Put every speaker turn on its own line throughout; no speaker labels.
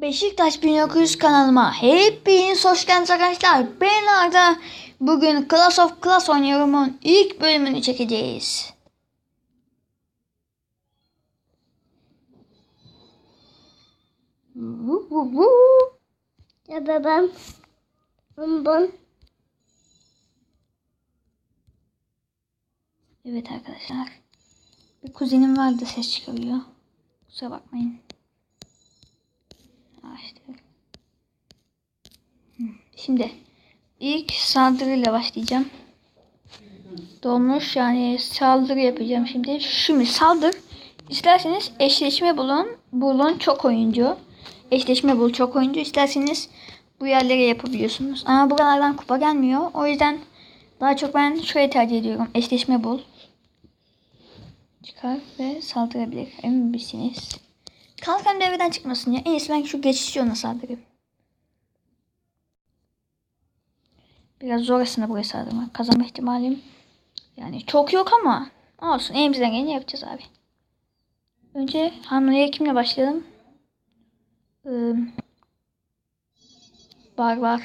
Beşiktaş 1900 kanalıma hepiniz hoş geldiniz arkadaşlar. Ben Arda. Bugün Class of Class oynuyorumun ilk bölümünü çekeceğiz.
Ya babam. Bonbon.
Evet arkadaşlar. Bir kuzenim vardı ses çıkarıyor. Kusura bakmayın. Hı, Şimdi ilk saldırıyla başlayacağım. Dolmuş yani saldırı yapacağım şimdi. Şimdi saldır. İsterseniz eşleşme bulun. Bulun çok oyuncu. Eşleşme bul çok oyuncu. İsterseniz bu yerlere yapabiliyorsunuz. Ama buralardan kupa gelmiyor. O yüzden daha çok ben şurayı tercih ediyorum. Eşleşme bul. Çıkar ve saldırabilir. Emin misiniz? Kalkan devreden çıkmasın ya. En iyisi ben şu geçişçi ona saldırayım. Biraz zor aslında buraya saldırmak. Kazanma ihtimalim yani çok yok ama olsun. Elimizden geleni yapacağız abi. Önce hamleye kimle başlayalım? Ee, barbar.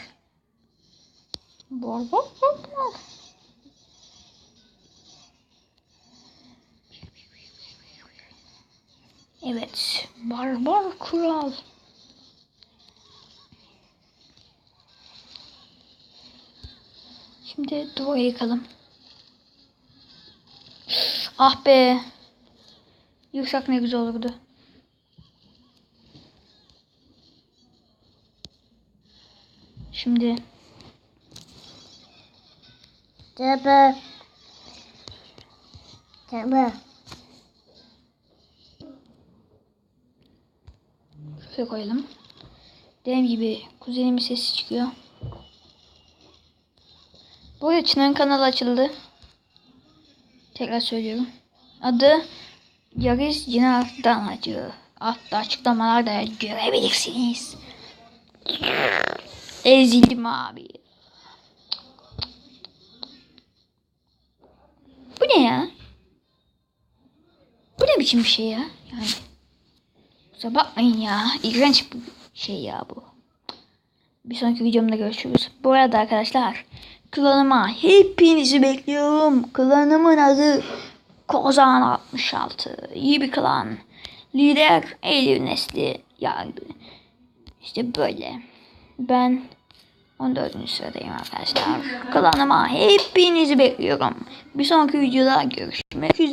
Barbar. Barbar. Evet. Barbar kral. Şimdi duvarı yıkalım. Ah be. Yıksak ne güzel olurdu. Şimdi
Tabi. Tabi.
Şöyle koyalım. Dediğim gibi kuzenimin sesi çıkıyor. Bu arada Çınar'ın kanalı açıldı. Tekrar söylüyorum. Adı Yarış Cinar Danacı. Altta açıklamalarda görebilirsiniz. Ezildim abi. Bu ne ya? Bu ne biçim bir şey ya? Yani. Kusura bakmayın ya. İğrenç bir şey ya bu. Bir sonraki videomda görüşürüz. Bu arada arkadaşlar klanıma hepinizi bekliyorum. Klanımın adı Kozan 66. İyi bir klan. Lider Eylül Nesli yardı. İşte böyle. Ben 14. sıradayım arkadaşlar. Klanıma hepinizi bekliyorum. Bir sonraki videoda görüşmek üzere.